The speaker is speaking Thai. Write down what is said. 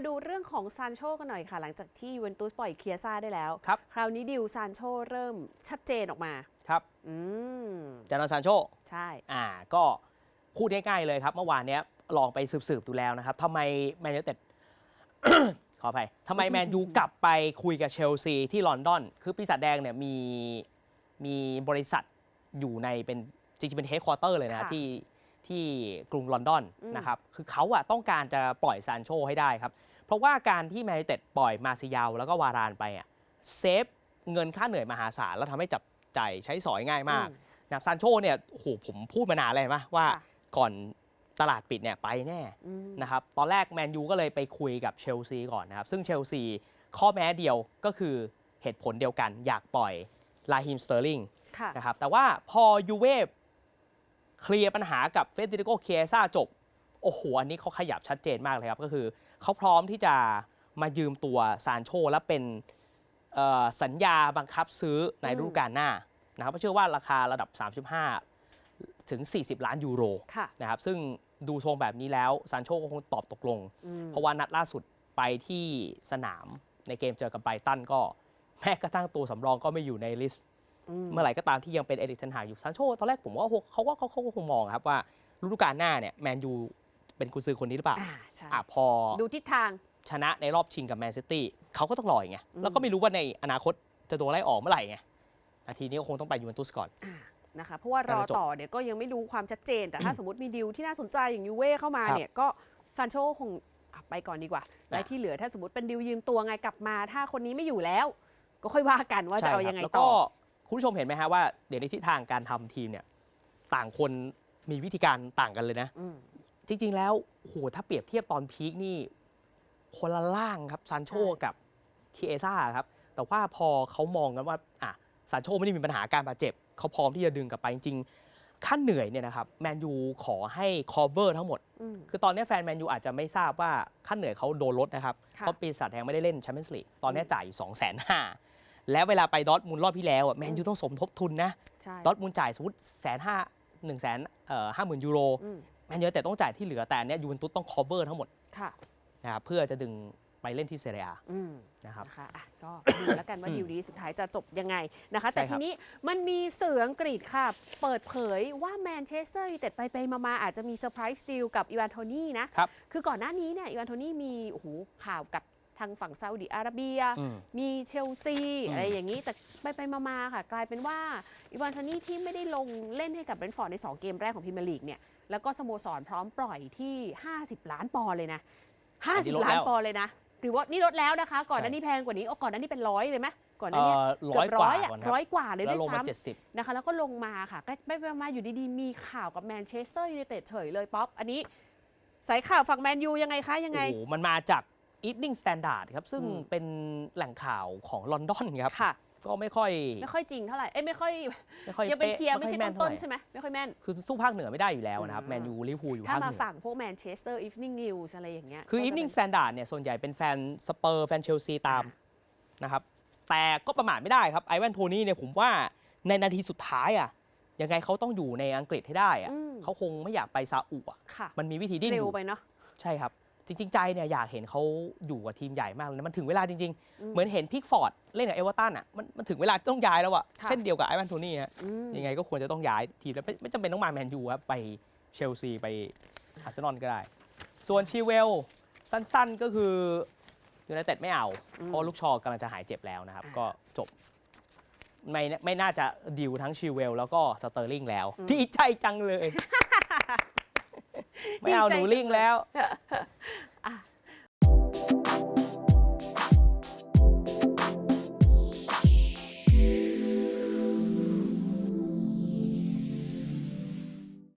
มาดูเรื่องของซานโชกันหน่อยค่ะ หลังจากที่ยูเวนตุสปล่อยเคียซ่าได้แล้ว ครับ คราวนี้ดิวซานโชเริ่มชัดเจนออกมา ครับอืมจานาซานโช ใช่ อ่า ก็พูดง่ายๆเลยครับ เมื่อวานเนี้ยลองไปสืบๆดูแล้วนะครับทำไมแมนยูเต็ด ขออภัยทำไมแมนยูกลับไปคุยกับเชลซีที่ลอนดอน คือปีศาจแดงเนี่ยมีมีบริษัทอยู่ในเป็นจริงๆเป็นเฮดค q u เตอร์เลยนะค่ะที่ที่กรุงลอนดอนอืม นะครับ คือเขาอะต้องการจะปล่อยซานโชให้ได้ครับ เพราะว่าการที่แมนยูเต็ดปล่อยมาซิยาวแล้วก็วารานไปอะเซฟเงินค่าเหนื่อยมหาศาลแล้วทำให้จับใจายใช้สอยง่ายมากอืนะครับซานโชเนี่ยโอ้โหผมพูดมานานเลยไหมว่าค่ะก่อนตลาดปิดเนี่ยไปแน่อืมนะครับตอนแรกแมนยูก็เลยไปคุยกับเชลซีก่อนนะครับ ซึ่งเชลซีข้อแม้เดียวก็คือเหตุผลเดียวกันอยากปล่อยลาฮิมสเตอร์ลิงค่ะนะครับแต่ว่าพอยูเว่เคลียร์ปัญหากับเฟเดริโกเคียซ่าจบ โอ้โห อันนี้เขาขยับชัดเจนมากเลยครับ ก็คือเขาพร้อมที่จะมายืมตัวซานโชและเป็นเอ่อสัญญาบังคับซื้อในอืมฤดูกาลหน้านะครับเพราะเชื่อว่าราคาระดับ 35 ถึง 40 ล้านยูโรค่ะนะครับซึ่งดูทรงแบบนี้แล้วซานโชก็คงตอบตกลงอืมเพราะว่านัดล่าสุดไปที่สนามในเกมเจอกับไบรตันก็แม้กระทั่งตัวสำรองก็ไม่อยู่ในลิสต์ เมื่อไหร่ก็ตามที่ยังเป็นเอริกเทนหากอยู่ซานโชตอนแรกผมว่าเขาว่าเขาเขาก็คงมองครับว่าฤดูกาลหน้าเนี่ยแมนยู เป็นกุญซือคนนี้หรือเปล่าอ่าใช่อะพอดูทิศทาง ชนะในรอบชิงกับแมนซิตี้เขาก็ต้องรออย่างไงอืม แล้วก็ไม่รู้ว่าในอนาคตจะโดนไล่ออกเมื่อไหร่ไงนาทีนี้ก็คงต้องไปยูเวนตุสก่อน อ่านะคะเพราะว่ารอต่อเนี่ยก็ยังไม่รู้ความชัดเจน แต่ถ้า สมมติมีดิวที่น่าสนใจอย่างยูเว่เข้ามาครับเนี่ยก็ซานโชคงอะไปก่อนดีกว่า และอะที่เหลือถ้าสมมติเป็นดิวยืมตัวไงกลับมา ถ้าคนนี้ไม่อยู่แล้ว ก็ค่อยว่ากันว่าจะเอายังไงใช่ครับต่อแล้วก็คุณผู้ชมเห็นไหมฮะว่าเดี๋ยวในทิศทางการทำทีมเนี่ย ต่างคนมีวิธีการต่างกันเลยนะ อืม จริง ๆ แล้วโอ้โหถ้าเปรียบเทียบตอนพีคนี่ คนละล่างครับซานโชใช่กับคีเอซ่าครับ แต่ว่าพอเขามองกันว่าอะซานโชไม่ได้มีปัญหาการบาดเจ็บ เขาพร้อมที่จะดึงกลับไปจริงๆขั้นเหนื่อยเนี่ยนะครับแมนยูขอให้ cover ทั้งหมด อืม คือตอนนี้แฟนแมนยูอาจจะไม่ทราบว่าขั้นเหนื่อยเขาโดนลดนะครับ ค่ะ เพราะปีศาจแดงไม่ได้เล่นแชมเปี้ยนส์ลีกตอนนี้อืมจ่ายอยู่2องแสนห้าแล้วเวลาไปดอร์ทมุนด์รอบที่แล้วอะแมนยูต้องสมทบทุนนะ ใช่ดอร์ทมุนด์จ่ายสมมติแสนห้าหนึ่งแสนเอ่อห้าหมื่นยูโร อืม แมนยูแต่ต้องจ่ายที่เหลือแต่อันเนี้ยยูเวนตุสต้อง cover ทั้งหมดค่ะนะครับเพื่อจะดึงไปเล่นที่เซเรียอืมนะครับนะคะอะก็ดูแล้วกันว่าอืมดิวนี้สุดท้ายจะจบยังไงนะคะ แต่ใช่ครัทีบนี้มันมีสื่ออังกฤษค่ะ เปิดเผยว่าแมนเชสเตอร์ยูไนเต็ดไปไปๆมาๆอาจจะมีเซอร์ไพรส์ดีลกับอีวานโทนี่นะครับคือก่อนหน้านี้เนี่ยอีวานโทนี่มีโอ้โหข่าวกับ ทางฝั่งซาอุดิอาระเบียอืมมีเชลซีอืมอะไรอย่างนี้ แต่ไปไปๆมาๆค่ะ กลายเป็นว่าอีวานโทนี่ที่ไม่ได้ลงเล่นให้กับเบรนท์ฟอร์ดใน 2 เกมแรกของพรีเมียร์ลีกเนี่ยแล้วก็สโมสรพร้อมปล่อยที่ 50 ล้านปอนด์เลยนะอันนี้ลด50 ล้านแล้วปอนด์เลยนะหรือว่านี่ลดแล้วนะคะ ก่อนหน้าใช่นี้แพงกว่านี้โอ้ก่อนหน้านี้เป็นร้อยเลยไหมก่อนหเอ่น้านี้อเกืร้ออยบกร้ว่าอยอะก่อนครัร้บอยกว่าเลยแล้ด้ววลยงมาซ้ำเจ็ดสิบนะคะ แล้วก็ลงมาค่ะก็ไปๆมาๆอยู่ดีๆ มีข่าวกับแมนเชสเตอร์ยูไนเต็ดเฉยเลยป๊อปอันนี้สายข่าวฝั่งแมนยูยังไงคะ ยังไง โอ้โหมันมาจาก Evening Standard ครับ ซึ่งอืมเป็นแหล่งข่าวของลอนดอนครับค่ะ ก็ไม่ค่อย ไม่ค่อยจริงเท่าไหร่ เอ้ยไม่ค่อยไม่ค่อยยังเป็นป๊ะเทียร์ไม่ค่อใช่แม่ต้นเท่าๆไหร่ใช่ไหมไม่ค่อยแม่น คือสู้ภาคเหนือไม่ได้อยู่แล้วนะครับอืมแมนยูลิเวอร์พูลอยู่ถ้าภาคมาเหนือฝั่งพวกแมนเชสเตอร์อีฟนิ่งนิวส์อะไรอย่างเงี้ย คือก็จะ Evening เป็น Standard เนี่ยส่วนใหญ่เป็นแฟนสเปอร์แฟนเชลซีตามนะครับ แต่ก็ประมาทไม่ได้ครับไอแวนโทนี่เนี่ยผมว่าในนาทีสุดท้ายอะยังไงเขาต้องอยู่ในอังกฤษให้ได้อะอืมเขาคงไม่อยากไปซาอุอะค่ะมันมีวิธีดิ้นเร็อวยู่ไปเนาะใช่ครับ จริงๆใจเนี่ยอยากเห็นเขาอยู่กับทีมใหญ่มากเลยนะมันถึงเวลาจริงอืมๆเหมือนเห็นพิกฟอร์ดเล่นกับเอเวอร์ตันอะมันมันถึงเวลาต้องย้ายแล้วอะค่ะ เช่นเดียวกับไอแวนโทนี่ฮะอืมยังไงก็ควรจะต้องย้ายทีมแล้วไม่ไม่จำเป็นต้องมาแมนยูครับไปเชลซีไปอาร์เซนอลก็ได้ ส่วนชีเวลสั้นๆก็คือยูไนเต็ดไม่เอาอืมเพราะลูกชอกำลังจะหายเจ็บแล้วนะครับ อ่า ก็จบ ไม่ไม่น่าจะดิวทั้งชีเวลแล้วก็สเตอร์ลิงแล้วอืมดีใจจังเลย ไม่เอาหนูลิงแล้ว